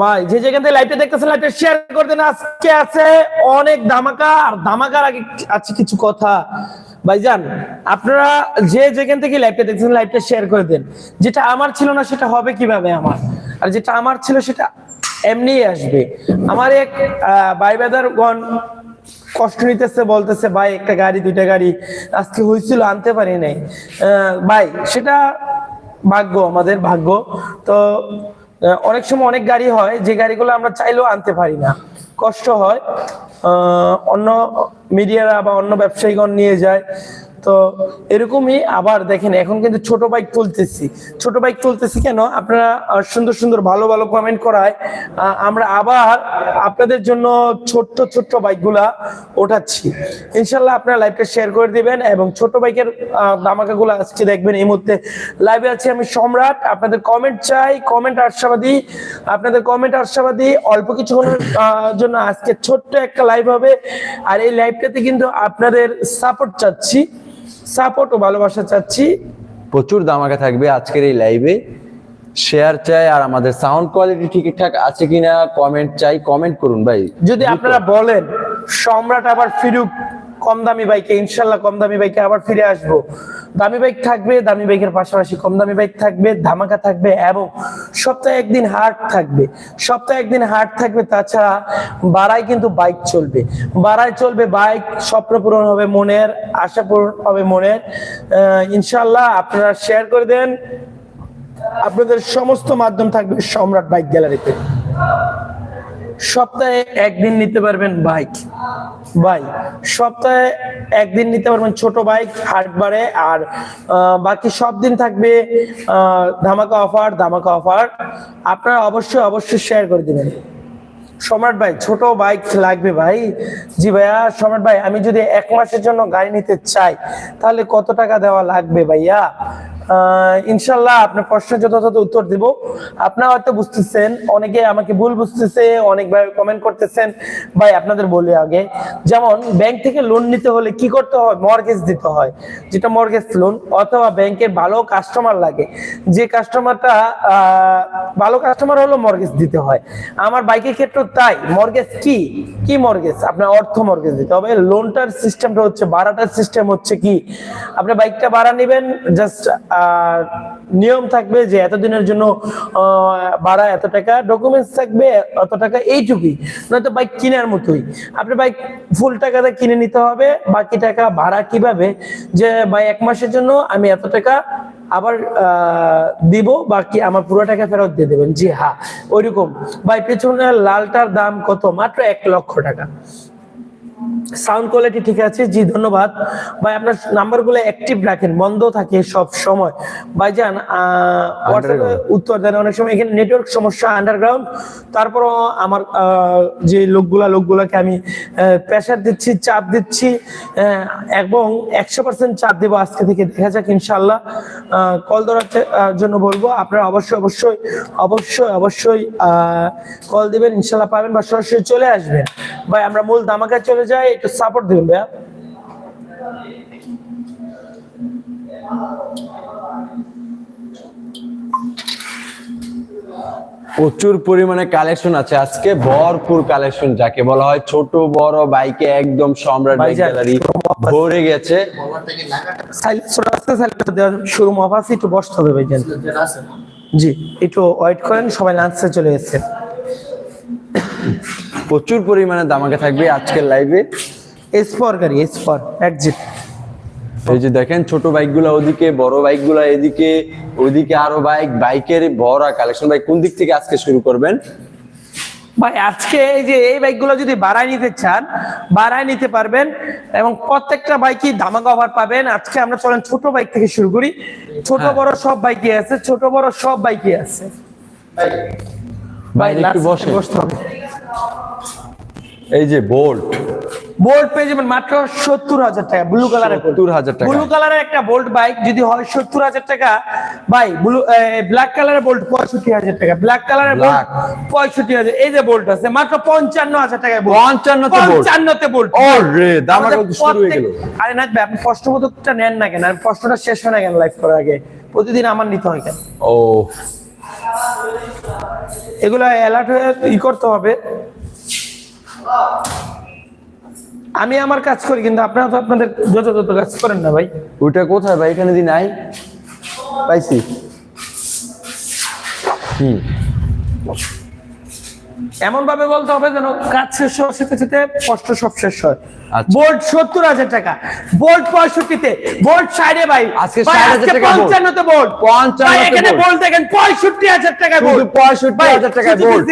ভাই, যে যেখান থেকে লাইভটা দেখতেছেন লাইভটা শেয়ার করে দেন। আজকে আছে অনেক ধামাকা, আর ধামাকার আগে আছে কিছু কথা। ভাইজান, আপনারা যে যেখান থেকে লাইভটা দেখতেছেন লাইভটা শেয়ার করে দেন। যেটা আমার ছিল না, সেটা হবে কীভাবে আমার? আর যেটা আমার ছিল, সেটা এমনিই আসবে। আমার এক ভাই বেদারগণ কষ্ট নিতেছে, বলতেছে, ভাই, একটা গাড়ি, দুইটা গাড়ি আজকে হয়েছিল আনতে পারি নাই। ভাই, সেটা ভাগ্য, আমাদের ভাগ্য। তো অনেক সময় অনেক গাড়ি হয়, যে গাড়িগুলো আমরা চাইলেও আনতে পারি না। কষ্ট হয়। অন্য মিডিয়ারা বা অন্য ব্যবসায়ীগণ নিয়ে যায়। তো এরকমই আবার দেখেন, এখন কিন্তু ছোট বাইক তুলতেছি। ছোট বাইক তুলতেছি কেন? আপনারা সুন্দর সুন্দর ভালো ভালো কমেন্ট করায়। আমরা আবার আপনাদের জন্য ছোট্ট ছোট্ট বাইকগুলা ওঠাচ্ছি। ইনশাল্লাহ আপনারা লাইভটা শেয়ার করে দিবেন এবং ছোট বাইকের দামাকাগুলো আজকে দেখবেন এই মুহূর্তে। লাইভে আছি আমি সম্রাট। আপনাদের কমেন্ট চাই কমেন্ট আশাবাদী আপনাদের কমেন্ট আশাবাদী অল্প কিছুক্ষণের জন্য আজকে ছোট্ট একটা লাইভ হবে। আর এই লাইভটাতে কিন্তু আপনাদের সাপোর্ট চাচ্ছি। সাপোর্ট ও ভালোবাসা চাচ্ছি। প্রচুর দামাকে থাকবে আজকের এই লাইভে শেয়ার চাই আর আমাদের সাউন্ড কোয়ালিটি ঠিকঠাক আছে কিনা কমেন্ট চাই কমেন্ট করুন ভাই। যদি আপনারা বলেন সম্রাট আবার ফিরুক। কম দামি বাইকে ইনশাল্লাহ কম দামি বাইকে আবার ফিরে আসব। দামি বাইক থাকবে, দামি বাইকের পাশাপাশি কম দামি বাইক থাকবে, ধামাকা থাকবে এবং সপ্তাহে একদিন হাট থাকবে। সপ্তাহে একদিন হাট থাকবে, তাছাড়া বাড়াই কিন্তু বাইক চলবে। বাড়াই চলবে বাইক স্বপ্ন পূরণ হবে মনের, আশা পূরণ হবে মনের। ইনশাল্লাহ আপনারা শেয়ার করে দেন। আপনাদের সমস্ত মাধ্যম থাকবে সম্রাট বাইক গ্যালারিতে সপ্তাহে একদিন নিতে পারবেন বাইক ভাই, সপ্তাহে একদিন নিতে পারবেন ছোট বাইক হাটবারে আর বাকি সব দিন থাকবে ধামাকা অফার ধামাকা অফার আপনারা অবশ্যই অবশ্যই শেয়ার করে দেবেন। সম্রাট ভাই, ছোট বাইক লাগবে ভাই। জি ভাইয়া, সম্রাট ভাই, আমি যদি এক মাসের জন্য গাড়ি নিতে চাই, তাহলে কত টাকা দেওয়া লাগবে ভাইয়া? ইনশাল্লাহ আপনার প্রশ্নের যথাযথ উত্তর দিব। আপনারা হয়তো বুঝতেছেন, অনেকে আমাকে ভুল বুঝতেছে, অনেক ভাই কমেন্ট করতেছেন। ভাই, আপনাদের বলি আগে, যেমন ব্যাংক থেকে লোন নিতে হলে কি করতে হয়? মর্গেজ দিতে হয়, যেটা মর্গেজ লোন অথবা ব্যাংকের ভালো কাস্টমার লাগে। যে কাস্টমারটা ভালো কাস্টমার হলো মর্গেজ দিতে হয়। আমার বাইকের ক্ষেত্রে তাই। মর্গেজ কি? কি মর্গেজ আপনার অর্থ মর্গেজ দিতে হবে। লোনটার সিস্টেমটা হচ্ছে, ভাড়াটার সিস্টেম হচ্ছে কি? আপনি বাইকটা ভাড়া নেবেন জাস্ট নিয়ম থাকবে যে এতদিনের জন্য ভাড়া এত টাকা ডকুমেন্টস থাকবে এত টাকা, এইটুকুই। নয়তো বাইক কেনার মতোই। আপনি বাইক ফুল টাকাতে কিনে নিতে হবে, বাকি টাকা ভাড়া কীভাবে? যে ভাই, এক মাসের জন্য আমি এত টাকা আবার দিব, বাকি আমার পুরো টাকা ফেরত দিয়ে দেবেন। জি হ্যাঁ ওইরকম। ভাই, পেছনের লালটার দাম কত? মাত্র এক লক্ষ টাকা। সাউন্ড কোয়ালিটি ঠিক আছে জি ধন্যবাদ। ভাই আপনার নাম্বারগুলো অ্যাক্টিভ রাখেন বন্ধ থাকে সব সময়। ভাইজান হোয়াটসঅ্যাপে উত্তর দেন অনেক সময় এখানে নেটওয়ার্ক সমস্যা আন্ডারগ্রাউন্ড তারপরও আমার যে লোকগুলা লোকগুলাকে আমি প্রেশার দিচ্ছি চাপ দিচ্ছি এবং একশো পার্সেন্ট চাপ দেবো আজকে থেকে দেখা যাক ইনশাল্লাহ কল ধরার জন্য বলব আপনারা অবশ্যই অবশ্যই অবশ্যই অবশ্যই কল দিবেন ইনশাল্লাহ পাবেন বা সরাসরি চলে আসবেন। ভাই আমরা মূল ধামাকায় চলে যাই একটু সাপোর্ট দিবেন ভাইয়া। প্রচুর পরিমাণে কালেকশন আছে। আজকে ভরপুর কালেকশন যাকে বলা হয় ছোট বড় বাইকে একদম সম্রাট গ্যালারি ভরে গেছে। শুরু অফ একটু বসতে হবে ভাইজান। জি একটু ওয়েট করেন সবাই লাঞ্চে চলে এসেছে। প্রচুর পরিমাণে দামাকে থাকবে আজকের লাইভে এস ফর গাড়ি এস ফর এক্সিট এই যে দেখেন ছোট বাইকগুলো ওদিকে বড় বাইকগুলো এদিকে ওদিকে আরও বাইক বাইকের ভরা কালেকশন ভাই কোন দিক থেকে আজকে শুরু করবেন? ভাই আজকে এই যে এই বাইকগুলো যদি বাড়ায় নিতে চান বাড়ায় নিতে পারবেন এবং প্রত্যেকটা বাইকই ধামাকা অফার পাবেন। আজকে আমরা চলেন ছোট বাইক থেকে শুরু করি। ছোট হ্যাঁ। বড় সব বাইকই আছে ছোট বড় সব বাইকই আছে। ভাই একটু বসে বসতে হবে। এই যে বোল্ট। বোল্ট পেয়ে যাবেন মাত্র সত্তর হাজার টাকা ব্লু কালারের 70,000 টাকা। ব্লু কালারের একটা বোল্ট বাইক যদি হয় সত্তর হাজার টাকা ভাই ব্লু ব্ল্যাক কালারের বোল্ট পঁয়ষট্টি হাজার টাকা ব্ল্যাক কালারের বোল্ট পঁয়ষট্টি হাজার এই যে বোল্ট আছে মাত্র পঞ্চান্ন হাজার। 55 তে পঞ্চান্নতে বোল্ট। আরে না ভাই, আপনি প্রশ্নবোধকটা নেন না কেন? প্রশ্নটা শেষ হয় না কেন লাইভ করার আগে? প্রতিদিন আমার নিতে হয় কেন? ও। এগুলো অ্যালার্ট হয়ে ই করতে হবে। আমি আমার কাজ করি কিন্তু আপনারা তো আপনাদের যথাযথ কাজ করেন না ভাই। ওটা কোথায় ভাই? এখানে দি নাই পাইছি। হুম। এমন ভাবে বলতে হবে যেন কাজ শেষ হওয়ার সাথে সাথে কষ্ট সব শেষ হয়। বোল্ট সত্তর হাজার টাকা বোল্ট পঁয়ষট্টিতে বোল্ট সাইডে ভাই। আজকে ভাই, 60,000 আজকে টাকা bolt। পঞ্চান্নতে বোল্ট 55 ভাই, তে এখানে বোল্ট দেখেন পঁয়ষট্টি হাজার টাকা বোল্ট 65,000 টাকায় bolt।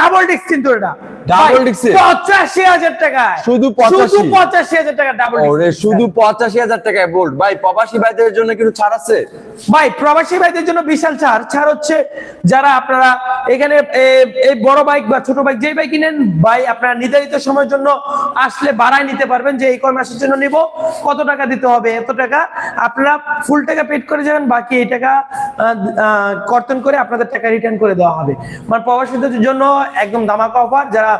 ডাবল ডিস্ক কিন্তু এটা। Double disc পঁচাশি হাজার টাকা শুধু 85? শুধু পঁচাশি হাজার টাকা ডাবল ওরে শুধু পঁচাশি হাজার টাকায় বোল্ট ভাই প্রবাসী ভাইদের জন্য কিন্তু ছাড় আছে? ভাই প্রবাসী ভাইদের জন্য বিশাল ছাড়। ছাড় হচ্ছে যারা আপনারা এখানে এই বড় বাইক বা ছোট বাইক যেই বাইক কিনেন ভাই আপনারা নির্ধারিত সময়ের জন্য আসলে বাড়ায় নিতে পারবেন যে এই কয় মাসের জন্য নিব। কত টাকা দিতে হবে? এত টাকা আপনারা ফুল টাকা পেড করে যাবেন, বাকি এই টাকা কর্তন করে আপনাদের টাকা রিটার্ন করে দেওয়া হবে। মানে প্রবাসীদের জন্য একদম ধামাকা অফার যারা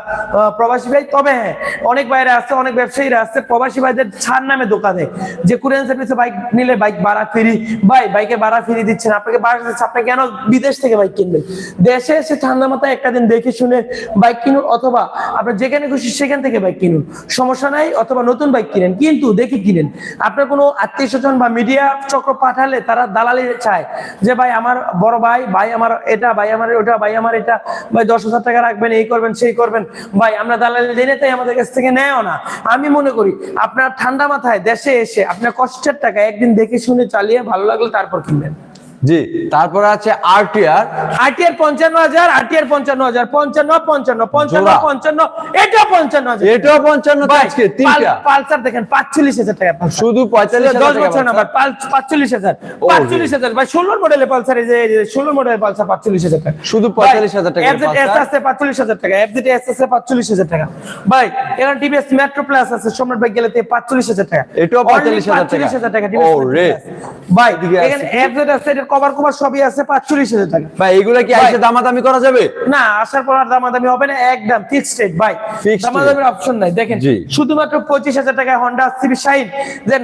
প্রবাসী ভাই, তবে হ্যাঁ অনেক বাইরে আসছে অনেক ব্যবসায়ীরা আসছে প্রবাসী ভাইদের ছাড় নামে দোকানে যে কুরিয়ান সার্ভিসে বাইক নিলে বাইক ভাড়া ফ্রি ভাই বাইকে ভাড়া ফ্রি দিচ্ছেন, আপনাকে ভাড়া দিচ্ছে আপনি কেন বিদেশ থেকে বাইক কিনবেন? দেশে এসে ঠান্ডা মাথায় একটা দিন দেখে শুনে বাইক কিনুন, অথবা আপনার যেখানে খুশি সেখান থেকে বাইক কিনুন। সমস্যা নাই অথবা নতুন বাইক কিনেন কিন্তু দেখে কিনেন। আপনার কোনো আত্মীয় স্বজন বা মিডিয়া চক্র পাঠালে তারা দালালি চায় যে ভাই আমার বড় ভাই ভাই আমার এটা ভাই আমার ওটা ভাই আমার এটা ভাই দশ হাজার টাকা রাখবেন এই করবেন সেই করবেন। ভাই আমরা দালালি দিই না, তাই আমাদের কাছ থেকে নেয়ও না। আমি মনে করি আপনার ঠান্ডা মাথায় দেশে এসে আপনার কষ্টের টাকা একদিন দেখে শুনে চালিয়ে ভালো লাগলে তারপর কিনবেন। জি। তারপরে আছে আরটিআর আরটিআর পঞ্চান্ন হাজার আরটিআর পঞ্চান্ন হাজার পঞ্চান্ন পঞ্চান্ন পঞ্চান্ন জোড়া। পঞ্চান্ন এটা পঞ্চান্ন হাজার। এটাও পঞ্চান্ন ভাই, আজকে তিনটা। পালসার দেখেন পাঁচচল্লিশ হাজার টাকা পালসার। শুধু পঁয়তাল্লিশ দশ হাজার টাকা বছর নাম্বার পাঁচচল্লিশ হাজার ও, পাঁচচল্লিশ হাজার। ভাই ষোলোর মডেলের পালসার এই যে ষোলো মডেলের পালসার পাঁচচল্লিশ হাজার টাকা। শুধু 45,000 টাকার এফজেড এস আছে পাঁচচল্লিশ হাজার টাকা। এফজেড এস আছে পাঁচচল্লিশ হাজার টাকা। ভাই এখানে টিভিএস মেট্রো প্লাস আছে সম্রাট ভাই গেলে পাঁচচল্লিশ হাজার টাকা। এটাও 45,000 টাকা। 45,000 টাকা ও রে। ভাই এখানে এফজেড আছে কভার কভার সবই আছে পাঁচচল্লিশ হাজার টাকা। ভাই এগুলা কি আইসে দামাদামি করা যাবে? না আসার পর আর দামাদামি হবে না একদম ফিক্সড রেট ভাই। দামাদামির অপশন নাই। দেখেন শুধুমাত্র পঁচিশ হাজার টাকায় হন্ডা সিবি শাইন দেন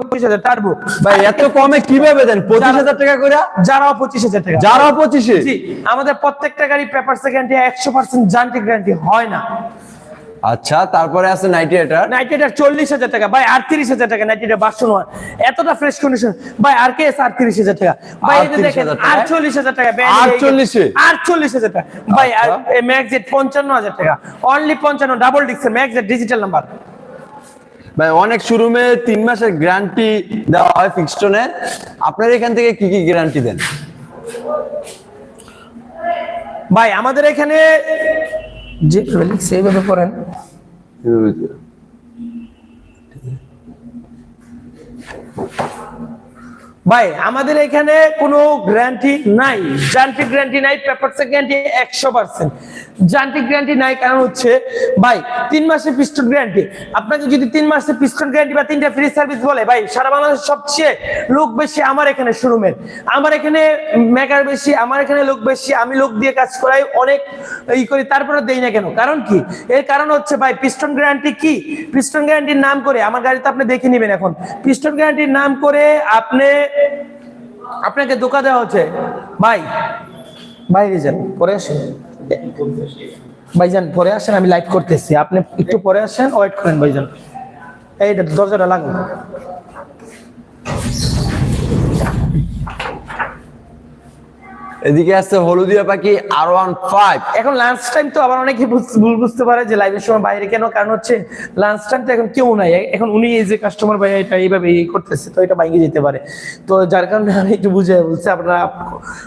পঁচিশ হাজার টার্বো ভাই এত কমে কীভাবে দেন? পঁচিশ হাজার টাকা করে যারাও পঁচিশ হাজার টাকা। যারা পঁচিশে? জি আমাদের প্রত্যেকটা গাড়ি পেপার গ্যারান্টি একশো পার্সেন্ট যান্ত্রিক গ্যারান্টি হয় না। আচ্ছা তারপরে আছে নাইনটি এটার নাইট এটা চল্লিশ হাজার টাকা। ভাই আটত্রিশ হাজার টাকা নাইট এটা বাসন ওয়ান এতটা ফ্রেশ কন্ডিশন ভাই আর কে এস আটত্রিশ হাজার টাকা। ভাই এই যে দেখেন? আটচল্লিশ হাজার টাকা 48 এ? আটচল্লিশ? হাজার টাকা। ভাই আচ্ছা। ম্যাক্স জেট পঞ্চান্ন হাজার টাকা। অনলি পঞ্চান্ন ডাবল ডিক্সের ম্যাক্স জেট ডিজিটাল নাম্বার ভাই অনেক শোরুমে তিন মাসের গ্যারান্টি দেওয়া হয় ফিক্সটনে আপনার এখান থেকে কি কি গ্যারান্টি দেন? ভাই আমাদের এখানে যে সেইভাবে করেন ভাই, আমাদের এখানে কোনো গ্যারান্টি নাই। গ্যারান্টি গ্যারান্টি নাই পেপার গ্যারান্টি একশো পার্সেন্ট যান্ত্রিক গ্যারান্টি নাই, কারণ হচ্ছে, ভাই, তিন মাসের পিস্টন গ্যারান্টি আপনাকে যদি তিন মাসের পিস্টন গ্যারান্টি বা তিনটা ফ্রি সার্ভিস বলে, ভাই, সারা বাংলাদেশ সবচেয়ে লোক বেশি আমার এখানে শোরুমের আমার এখানে মেকার বেশি, আমার এখানে লোক বেশি, আমি লোক দিয়ে কাজ করাই অনেক ই করি তারপরে দেই না কেন? কারণ কি? এর কারণ হচ্ছে, ভাই পিস্টন গ্যারান্টি কি? পিস্টন গ্যারান্টির নাম করে, আমার গাড়িতে আপনি দেখে নেবেন এখন। পিস্টন গ্যারান্টির নাম করে আপনি, আপনাকে ধোকা দেওয়া হচ্ছে। ভাই, বাইরে যান, পরে আসেন। ভাইজান, পরে আসেন, আমি লাইভ করতেছি। আপনি একটু পরে আসেন ওয়েট করেন ভাইজান। এইটা দরজাটা লাগুন। এদিকে আছে হলুদিয়া পাখি আর ওয়ান ফাইভ এখন লাঞ্চ টাইম তো আবার অনেকে ভুল বুঝতে পারে যে লাইভের সময় বাইরে কেন? কারণ হচ্ছে লাঞ্চ টাইম তো এখন কেউ নাই। এখন উনি এই যে কাস্টমার ভাই এটা এইভাবে এই করতেছে, তো এটা বাইরে যেতে পারে। তো যার কারণে আমি একটু বুঝে বলছি, আপনারা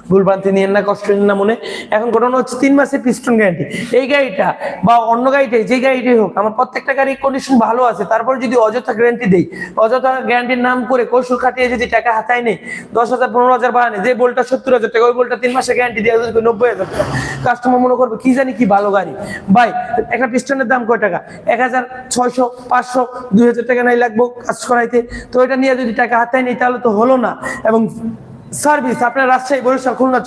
ভুল ভ্রান্তি নিয়েন না, কষ্ট নিন না মনে। এখন ঘটনা হচ্ছে তিন মাসের পিস্টন গ্যারান্টি এই গাড়িটা বা অন্য গাড়িটাই যে গাড়িটাই হোক, আমার প্রত্যেকটা গাড়ির কন্ডিশন ভালো আছে, তারপর যদি অযথা গ্যারান্টি দেই, অযথা গ্যারান্টির নাম করে কৌশল খাটিয়ে যদি টাকা হাতায় নেই, দশ হাজার, পনেরো হাজার বাড়ানে যে বলটা সত্তর হাজার টাকা, ওই বলটা তিন মাসের গ্যারান্টি দিয়ে নব্বই হাজার টাকা। কাস্টমার মনে করবে, কি জানি কি ভালো গাড়ি। ভাই, একটা পিস্টনের দাম কয় টাকা? এক হাজার ছয়শো, পাঁচশো, দুই হাজার টাকা নাই লাগবো কাজ করাইতে। তো এটা নিয়ে যদি টাকা হাতায় নেই, তাহলে তো হলো না। এবং সার্ভিস আপনার রাজশাহী, বরিশাল, খুলনা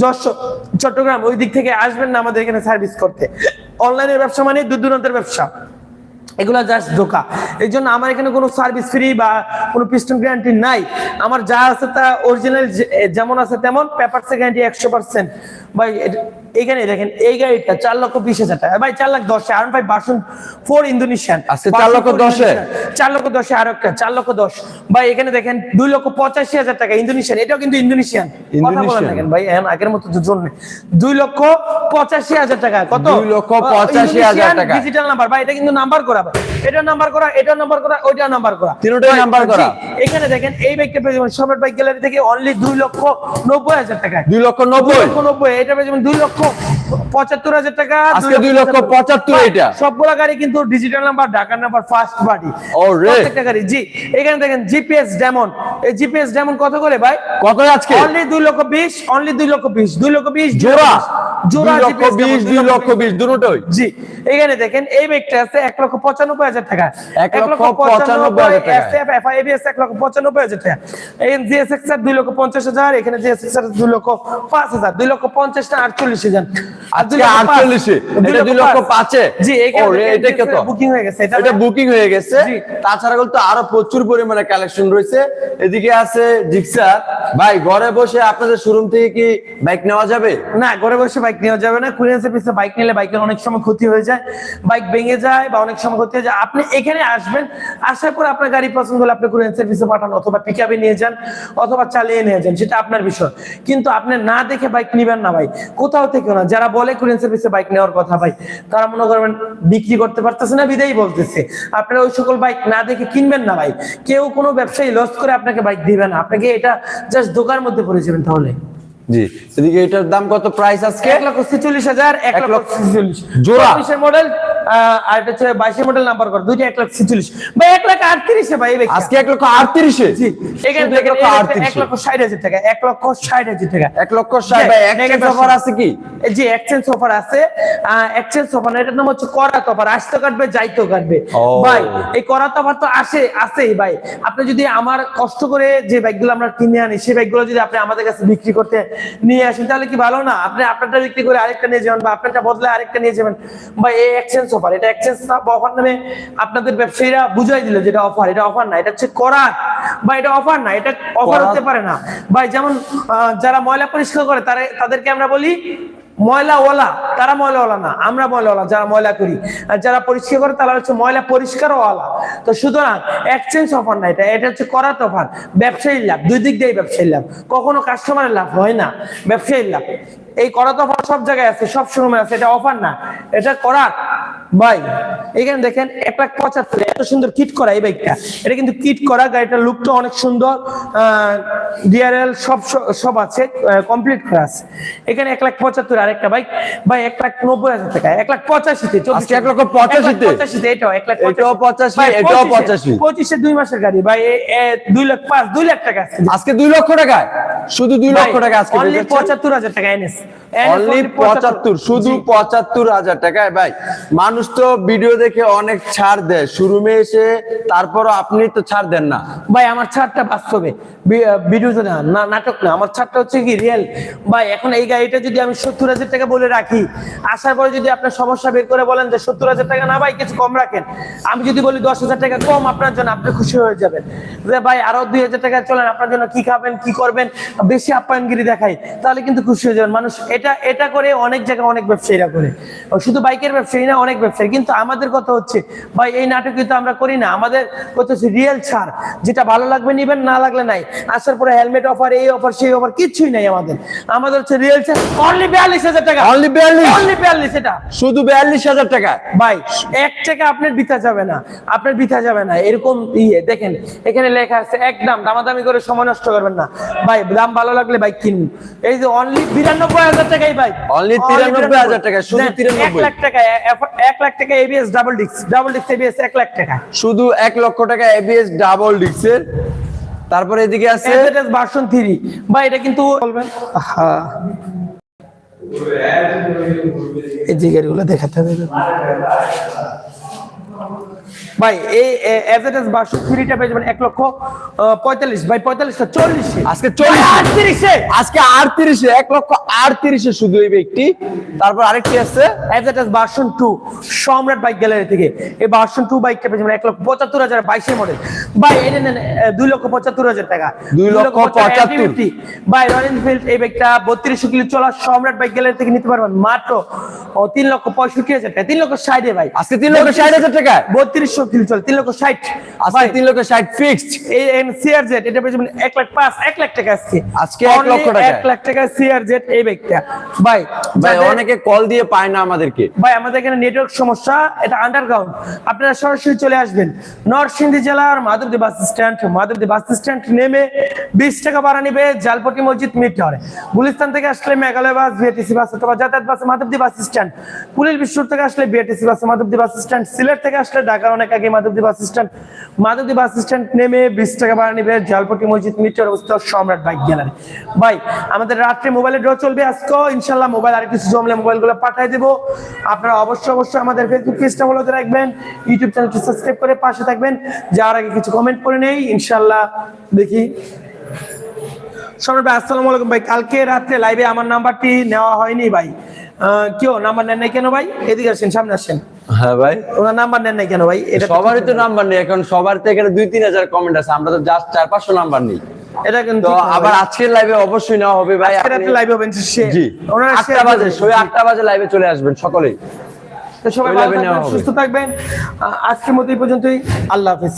যশোর চট্টগ্রাম, ওই দিক থেকে আসবেন না আমাদের এখানে সার্ভিস করতে। অনলাইনের ব্যবসা মানে দূর দূরান্তের ব্যবসা। এগুলো জাস্ট ধোকা। এই জন্য আমার এখানে কোনো সার্ভিস ফ্রি বা কোনো পিস্টন গ্যারান্টি নাই। আমার যা আছে তা অরিজিনাল যেমন আছে তেমন পেপারসে গ্যারান্টি একশো পার্সেন্ট ভাই এইখানে দেখেন এই গাড়িটা চার লক্ষ বিশ হাজার টাকা। ভাই চার লাখ দশে আর ভাই বাসন ফোর ইন্দোনেশিয়ান চার লক্ষ দশে? চার লক্ষ দশে আর একটা চার লক্ষ দশ। ভাই এখানে দেখেন দুই লক্ষ পঁচাশি হাজার টাকা ইন্দোনেশিয়ান এটাও কিন্তু ইন্দোনেশিয়ান কথা বলেন দেখেন ভাই এখন আগের মতো নেই। দুই লক্ষ পঁচাশি হাজার টাকা কত? দুই লক্ষ পঁচাশি হাজার টাকা। ডিজিটাল নাম্বার ভাই এটা কিন্তু নাম্বার করা ভাই। এটা নাম্বার করা এটা নাম্বার করা ওইটা নাম্বার করা। তিনোটাই নাম্বার করা। এখানে দেখেন এই বাইকটা পেয়ে যাবেন সম্রাট বাইক গ্যালারি থেকে অনলি দুই লক্ষ নব্বই হাজার টাকা দুই লক্ষ নব্বই? নব্বই এটা পেয়ে যাবেন দুই লক্ষ পঁচাত্তর হাজার টাকা। দুই লক্ষ পঁচাত্তর। এটা। সবগুলা গাড়ি কিন্তু ডিজিটাল নাম্বার ঢাকার নাম্বার ফার্স্ট পার্টি। প্রত্যেকটা গাড়ি জি এখানে দেখেন জিপিএস ডেমন এই জিপিএস ডেমন কত করে ভাই? কত আজকে? অনলি দুই লক্ষ বিশ অনলি দুই লক্ষ বিশ দুই লক্ষ বিশ জোড়া। জোড়া লক্ষ বিশ দুই লক্ষ বিশ দুটোই। জি এখানে দেখেন এই ব্যাগটা আছে এক লক্ষ পঁচানব্বই হাজার টাকা। এক লক্ষ পঁচানব্বই হাজার টাকা। এক লক্ষ পঁচানব্বই হাজার টাকা। এখানে জিএসএক্স আর দুই লক্ষ পঞ্চাশ হাজার এখানে জিএসএক্স আর দুই লক্ষ পাঁচ হাজার দুই লক্ষ পঞ্চাশ না আটচল্লিশ হাজার। আর দুই লক্ষ পাঁচ। 48 এটা দুই লক্ষ পাঁচে? জি এটা কত? বুকিং হয়ে গেছে এটা এটা বুকিং হয়ে গেছে। তাছাড়া কিন্তু আরও প্রচুর পরিমাণে কালেকশন রয়েছে। এদিকে আছে জিক্সার ভাই ঘরে বসে আপনাদের শোরুম থেকে কি বাইক নেওয়া যাবে? না ঘরে বসে বাইক নেওয়া যাবে না। কুরিয়ার সার্ভিসে বাইক নিলে বাইকের অনেক সময় ক্ষতি হয়ে যায়। বাইক ভেঙে যায় বা অনেক সময় ক্ষতি হয়ে যায়। আপনি এখানে আসবেন, আসার পর আপনার গাড়ি পছন্দ হলে আপনি কুরিয়ার সার্ভিসে পাঠান অথবা পিক নিয়ে যান অথবা চালিয়ে নিয়ে যান, সেটা আপনার বিষয়। কিন্তু আপনি না দেখে বাইক নিবেন না ভাই। কোথাও থেকে না। যারা বলে কুরিয়ার সার্ভিসে বাইক নেওয়ার কথা ভাই, তারা মনে করবেন বিক্রি করতে পারতেছে না বিদায় বলতেছে। আপনারা ওই সকল বাইক না দেখে কিনবেন না ভাই। কেউ কোনো ব্যবসায়ী লস করে আপনাকে বাইক দিবে না। আপনাকে এটা জাস্ট দোকার মধ্যে পড়ে যাবেন তাহলে। জি এদিকে এটার দাম কত প্রাইস আজকে এক লক্ষ ছেচল্লিশ হাজার এক লক্ষ ছেচল্লিশ জোড়া। মডেল আর এটা হচ্ছে বাইশের মডেল নাম্বার কর দুইটা এক লক্ষ ছেচল্লিশ। ভাই এক লাখ আটত্রিশে ভাই এই ব্যক্তি। আজকে এক লক্ষ আটত্রিশে? জি এখানে এক লক্ষ এই ব্যক্তি আটত্রিশে। এক লক্ষ ষাট হাজার টাকা এক লক্ষ ষাট হাজার টাকা। এক লক্ষ ষাট ভাই এক্সচেঞ্জ অফার আছে কি? এই এক্সচেঞ্জ অফার আছে। এক্সচেঞ্জ অফার এটার নাম হচ্ছে করাত অফার আসতে কাটবে যাইতে কাটবে। ভাই এই করাত অফার তো আসে আসেই ভাই। আপনি যদি আমার কষ্ট করে যে বাইকগুলো আমরা কিনে আনি সেই বাইকগুলো যদি আপনি আমাদের কাছে বিক্রি করতে নিয়ে আসেন তাহলে কি ভালো না? আপনি আপনারটা বিক্রি করে আরেকটা নিয়ে যাবেন বা আপনারটা বদলে আরেকটা নিয়ে যাবেন। বা এই এক্সচেঞ্জ অফার এটা এক্সচেঞ্জ অফার নামে আপনাদের ব্যবসায়ীরা বুঝাই দিল যেটা অফার এটা অফার না এটা হচ্ছে করাত বা এটা অফার না এটা অফার হতে পারে না। ভাই যেমন যারা ময়লা পরিষ্কার করে তারা তাদেরকে আমরা বলি ময়লা ওলা তারা না আমরা যারা ময়লা করি। আর যারা পরিষ্কার করে তারা হচ্ছে ময়লা তো সুতরাং এক্সচেঞ্জ অফার না এটা এটা হচ্ছে করাত অফার ব্যবসায়ীর লাভ দুই দিক দিয়ে ব্যবসায়ীর লাভ। কখনো কাস্টমারের লাভ হয় না ব্যবসায়ীর লাভ। এই করাত অফার সব জায়গায় আছে সব শোরুমে আছে এটা অফার না এটা করাত ভাই এখানে দেখেন এক লাখ পঁচাত্তর এত সুন্দর কিট করা এই বাইকটা। এটা কিন্তু কিট করা গাড়িটার লুকটা অনেক সুন্দর ডিআরএল সব সব আছে কমপ্লিট করা আছে। এখানে এক লাখ পঁচাত্তর আরেকটা বাইক ভাই এক লাখ নব্বই হাজার টাকা এক লাখ পঁচাশিতে এক লক্ষ পঁচাশিতে? পঁচাশিতে এটাও এক লাখ এটাও পঁচাশি, এটাও পঁচিশে- পঁচাশি। দুই মাসের গাড়ি ভাই দুই লাখ পাঁচ দুই লাখ টাকা আছে। আজকে দুই লক্ষ টাকায় শুধু দুই লক্ষ টাকা আজকে? পঁচাত্তর হাজার টাকা এনএস পঁচাত্তর। শুধু পঁচাত্তর হাজার টাকায় ভাই মানুষ তো ভিডিও দেখে অনেক ছাড় দেয়। শোরুমে এসে তারপরও আপনি তো ছাড় দেন না। ভাই, আমার ছাড়টা বাস্তবে। ভিডিওতে না না, নাটক না। আমার ছাড়টা হচ্ছে কি রিয়েল ভাই, এখন এই গাড়িটা যদি আমি সত্তর হাজার টাকা বলে রাখি, আসার পরে যদি আপনার সমস্যা বের করে বলেন যে সত্তর হাজার টাকা না, ভাই, কিছু কম রাখেন। আমি যদি বলি দশ হাজার টাকা কম, আপনার জন্য আপনি খুশি হয়ে যাবেন। যে ভাই, আরও দুই হাজার টাকা চলেন, আপনার জন্য কি খাবেন, কি করবেন, বেশি আপ্যায়নগিরি দেখাই, তাহলে কিন্তু খুশি হয়ে যাবেন। মানুষ এটা এটা করে অনেক জায়গায় অনেক ব্যবসায়ীরা করে। শুধু বাইকের ব্যবসায়ী না, অনেক ব্যবসায়ী। কিন্তু আমাদের কথা হচ্ছে ভাই এই নাটক কিন্তু আমরা করি না। আমাদের কথা হচ্ছে রিয়েল ছাড়। যেটা ভালো লাগবে নিবেন না লাগলে নাই। আসার পরে হেলমেট অফার এই অফার সেই অফার কিছুই নাই আমাদের। আমাদের হচ্ছে রিয়েল ছাড়। অনলি বিয়াল্লিশ হাজার টাকা। অনলি বিয়াল্লিশ? অনলি বিয়াল্লিশ এটা। শুধু বিয়াল্লিশ হাজার টাকায় ভাই এক টাকা আপনার বিথা যাবে না। আপনার বিথা যাবে না। এরকম ইয়ে দেখেন এখানে লেখা আছে একদম দামাদামি করে সময় নষ্ট করবেন না। ভাই দাম ভালো লাগলে বাইক কিনুন। এই যে অনলি বিরানব্বই হাজার টাকাই ভাই। অনলি তিরানব্বই হাজার টাকা, শুধু 93 এক লাখ টাকা এক লাখ টাকা ABS double disc double disc ABS এক লাখ টাকা। শুধু এক লক্ষ টাকা এবিএস ডাবল ডিস্কের তারপরে এদিকে আছে ভার্সন 3 ভাই এটা কিন্তু বলবেন? হ্যাঁ এই জায়গাগুলো দেখাতে হবে। ভাই এই এফজেডএস ভার্সন 3টা পেয়ে যাবেন 1 লক্ষ 45 ভাই 45 টা 40 আজকে 40 38 এ আজকে আটত্রিশে এক লক্ষ আটত্রিশে শুধু এই ব্যক্তি। তারপর আরেকটি আছে এফজেডএস ভার্সন 2 সম্রাট বাইক গ্যালারি থেকে। এই ভার্সন 2 বাইকটা পেয়ে যাবেন 1 লক্ষ 75 হাজার 22 এর মডেল ভাই এটা নেন 2 লক্ষ 75 হাজার টাকা। দুই লক্ষ 75 ভাই রয়্যাল এনফিল্ড এই বাইকটা 32 কিলো চলা সম্রাট বাইক গ্যালারি থেকে নিতে পারবেন মাত্র 3 লক্ষ 65 হাজার টাকা। 3 লক্ষ 60 ভাই। আজকে তিন লক্ষ ষাট হাজার টাকা। 3200 কিলো চলে 3 লক্ষ 60 আজকে তিন লক্ষ ষাট ফিক্সড এই সিআরজেড এটা পেয়ে যাবেন 1 লাখ 5 1 লাখ টাকা আজকে। আজকে এক লক্ষ টাকা। 1 লাখ টাকা সিআরজেড এই বাইকটা ভাই ভাই অনেকে কল দিয়ে পায় না আমাদেরকে। ভাই আমাদের এখানে নেটওয়ার্ক সমস্যা এটা আন্ডারগ্রাউন্ড আপনারা সরাসরি চলে আসবেন। নরসিংদী জেলার Madhabdi bus stand Madhabdi bus stand নেমে বিশ টাকা ভাড়া নিবে জালপটি মসজিদ মিড টাওয়ারে গুলিস্তান থেকে আসলে মেঘালয় বাস বিএটিসি বাস অথবা যাতায়াত bus Madhabdi bus stand police বিশ্বর থেকে আসলে BATC bus Madhabdi bus stand Sylhet থেকে আসলে ঢাকার অনেক আগে Madhabdi bus stand, Madhabdi bus stand নেমে বিশ টাকা ভাড়া নিবে জালপটি মসজিদ মিড টাওয়ার অবস্থিত সম্রাট বাইক গ্যালারি। ভাই, আমাদের রাত্রে মোবাইলে ড্র চলবে আজকেও ইনশাল্লাহ মোবাইল আর কিছু জমলে মোবাইলগুলো পাঠিয়ে দেবো। আপনারা অবশ্যই অবশ্যই আমাদের ফেসবুক পেজটা ফলো রাখবেন ইউটিউব চ্যানেলটি সাবস্ক্রাইব করে পাশে থাকবেন। যাওয়ার আগে কিছু কমেন্ট করে নেই ইনশাল্লাহ দেখি। সম্রাট ভাই, আসসালামু আলাইকুম ভাই, কালকে রাত্রে লাইভে আমার নাম্বারটি নেওয়া হয়নি ভাই। কেউ নাম্বার নেন নাই কেন ভাই? এদিকে আসেন, সামনে আসেন। হ্যাঁ ভাই। ওনার নাম্বার নেন নাই কেন ভাই? এটা সবারই তো নাম্বার নেই এখন সবার তো এখানে দুই তিন হাজার কমেন্ট আছে আমরা তো জাস্ট চার পাঁচশো নাম্বার নেই। এটা কিন্তু আবার আজকের লাইভে অবশ্যই নেওয়া হবে ভাই আজকে রাত্রে লাইভে হবেন জি। ওনারা আটটা বাজে। আটটা লাইভে চলে আসবেন সকলেই। সবাই সুস্থ থাকবেন। আজকের মতো এই পর্যন্তই। আল্লাহ হাফেজ।